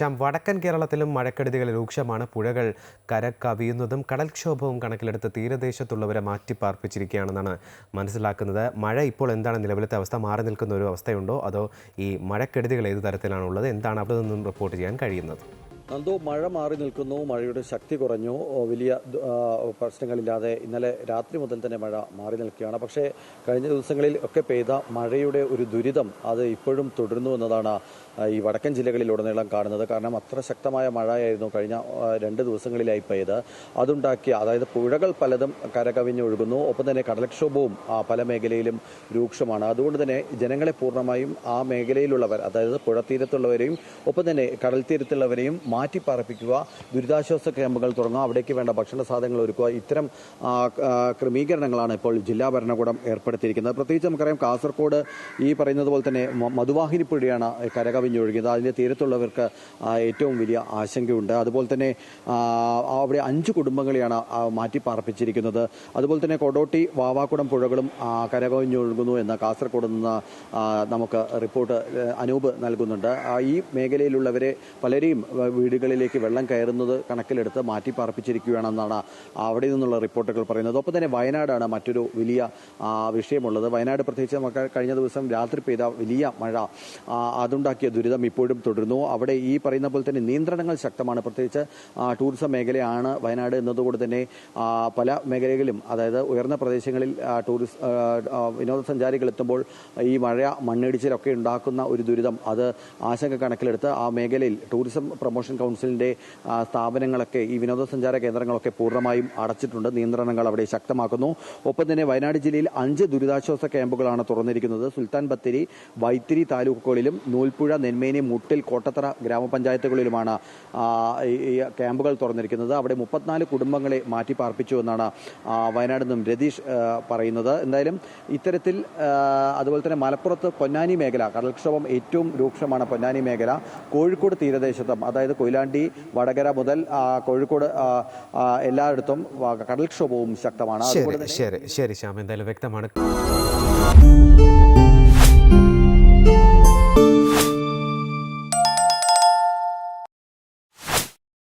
ശ്യാം വടക്കൻ കേരളത്തിലും മഴക്കെടുതികൾ രൂക്ഷമാണ് പുഴകൾ. കര കവിയുന്നതും കടൽക്ഷോഭവും കണക്കിലെടുത്ത് തീരദേശത്തുള്ളവരെ മാറ്റിപ്പാർപ്പിച്ചിരിക്കുകയാണെന്നാണ് മനസ്സിലാക്കുന്നത്. മഴ ഇപ്പോൾ എന്താണ് നിലവിലത്തെ അവസ്ഥ? മാറി നിൽക്കുന്ന ഒരു അവസ്ഥയുണ്ടോ? അതോ ഈ മഴക്കെടുതികൾ ഏത് തരത്തിലാണുള്ളത്? എന്താണ് അവിടെ നിന്നും റിപ്പോർട്ട് ചെയ്യാൻ കഴിയുന്നത്? നന്ദു മഴ മാറി നിൽക്കുന്നു മഴയുടെ ശക്തി കുറഞ്ഞു. വലിയ പ്രശ്നങ്ങളില്ലാതെ ഇന്നലെ രാത്രി മുതൽ തന്നെ മഴ മാറി നിൽക്കുകയാണ്. പക്ഷേ കഴിഞ്ഞ ദിവസങ്ങളിൽ ഒക്കെ പെയ്ത മഴയുടെ ഒരു ദുരിതം അത് ഇപ്പോഴും തുടരുന്നു എന്നതാണ് ഈ വടക്കൻ ജില്ലകളിൽ ജില്ലകളിലുടനീളം കാണുന്നത്. കാരണം അത്ര ശക്തമായ മഴയായിരുന്നു കഴിഞ്ഞ രണ്ട് ദിവസങ്ങളിലായി പെയ്ത്. അതുണ്ടാക്കിയ അതായത് പുഴകൾ പലതും കരകവിഞ്ഞൊഴുകുന്നു ഒപ്പം തന്നെ കടലക്ഷോഭവും പല മേഖലയിലും രൂക്ഷമാണ്. അതുകൊണ്ട് തന്നെ ജനങ്ങളെ പൂർണമായും ആ മേഖലയിലുള്ളവർ അതായത് പുഴ തീരത്തുള്ളവരെയും ഒപ്പം തന്നെ കടൽ തീരത്തുള്ളവരെയും മാറ്റി പാർപ്പിക്കുക ദുരിതാശ്വാസ ക്യാമ്പുകൾ തുടങ്ങുക അവിടേക്ക് വേണ്ട ഭക്ഷണ സാധനങ്ങൾ ഒരുക്കുക. ഇത്തരം ക്രമീകരണങ്ങളാണ് ഇപ്പോൾ ജില്ലാ ഭരണകൂടം ഏർപ്പെടുത്തിയിരിക്കുന്നത്. പ്രത്യേകിച്ച് നമുക്കറിയാം കാസർഗോഡ് ഈ പറയുന്നത് പോലെ തന്നെ മധുവാഹിനി പുഴയാണ് കരകവിഞ്ഞൊഴുകിയത് അതിന്റെ തീരത്തുള്ളവർക്ക് ഏറ്റവും വലിയ ആശങ്കയുണ്ട്. അതുപോലെ തന്നെ അവിടെ അഞ്ച് കുടുംബങ്ങളെയാണ് മാറ്റിപ്പാർപ്പിച്ചിരിക്കുന്നത്. മാറ്റി പാർപ്പിച്ചിരിക്കുന്നത് അതുപോലെ തന്നെ കൊടോട്ടി വാവാക്കുടം പുഴകളും കരകവിഞ്ഞൊഴുകുന്നു എന്ന കാസർഗോഡ് നിന്ന് നമുക്ക് റിപ്പോർട്ട് അനൂപ് നൽകുന്നുണ്ട്. ഈ മേഖലയിലുള്ളവരെ പലരെയും വീടുകളിലേക്ക് വെള്ളം കയറുന്നത് കണക്കിലെടുത്ത് മാറ്റി പാർപ്പിച്ചിരിക്കുകയാണെന്നാണ് അവിടെ നിന്നുള്ള റിപ്പോർട്ടുകൾ പറയുന്നത്. ഒപ്പം തന്നെ വയനാടാണ് മറ്റൊരു വലിയ വിഷയമുള്ളത്. വയനാട് പ്രത്യേകിച്ച് നമുക്ക് കഴിഞ്ഞ ദിവസം രാത്രി പെയ്ത വലിയ മഴ അതുണ്ടാക്കിയ ദുരിതം ഇപ്പോഴും തുടരുന്നു. അവിടെ ഈ പറയുന്ന പോലെ തന്നെ നിയന്ത്രണങ്ങൾ ശക്തമാണ്. പ്രത്യേകിച്ച് ടൂറിസം മേഖലയാണ് വയനാട് എന്നതുകൊണ്ട് തന്നെ പല മേഖലകളിലും അതായത് ഉയർന്ന പ്രദേശങ്ങളിൽ ടൂറിസ് വിനോദസഞ്ചാരികൾ എത്തുമ്പോൾ ഈ മഴ മണ്ണിടിച്ചിലൊക്കെ ഉണ്ടാക്കുന്ന ഒരു ദുരിതം. അത് ആശങ്ക കണക്കിലെടുത്ത് ആ മേഖലയിൽ ടൂറിസം പ്രൊമോഷൻ കൗൺസിലിന്റെ സ്ഥാപനങ്ങളൊക്കെ ഈ വിനോദസഞ്ചാര കേന്ദ്രങ്ങളൊക്കെ പൂർണമായും അടച്ചിട്ടുണ്ട്. നിയന്ത്രണങ്ങൾ അവിടെ ശക്തമാക്കുന്നു. ഒപ്പം തന്നെ വയനാട് ജില്ലയിൽ അഞ്ച് ദുരിതാശ്വാസ ക്യാമ്പുകളാണ് തുറന്നിരിക്കുന്നത്. സുൽത്താൻ ബത്തേരി വൈത്തിരി താലൂക്കുകളിലും നൂൽപ്പുഴ നെന്മേനി മുട്ടിൽ കോട്ടത്തറ ഗ്രാമപഞ്ചായത്തുകളിലുമാണ് ഈ ക്യാമ്പുകൾ തുറന്നിരിക്കുന്നത്. അവിടെ മുപ്പത്തിനാല് കുടുംബങ്ങളെ മാറ്റി പാർപ്പിച്ചു എന്നാണ് വയനാട് നിന്നും രതീഷ് പറയുന്നത്. എന്തായാലും ഇത്തരത്തിൽ അതുപോലെ തന്നെ മലപ്പുറത്ത് പൊന്നാനി മേഖല കടൽക്ഷോഭം ഏറ്റവും രൂക്ഷമാണ് പൊന്നാനി മേഖല. കോഴിക്കോട് തീരദേശത്തും അതായത് കൊയിലാണ്ടി വടകര മുതൽ കോഴിക്കോട് എല്ലായിടത്തും കടൽക്ഷോഭവും ശക്തമാണ്. ശരി ശരി ശരി ശ്യാം. എന്തായാലും വ്യക്തമാണ്.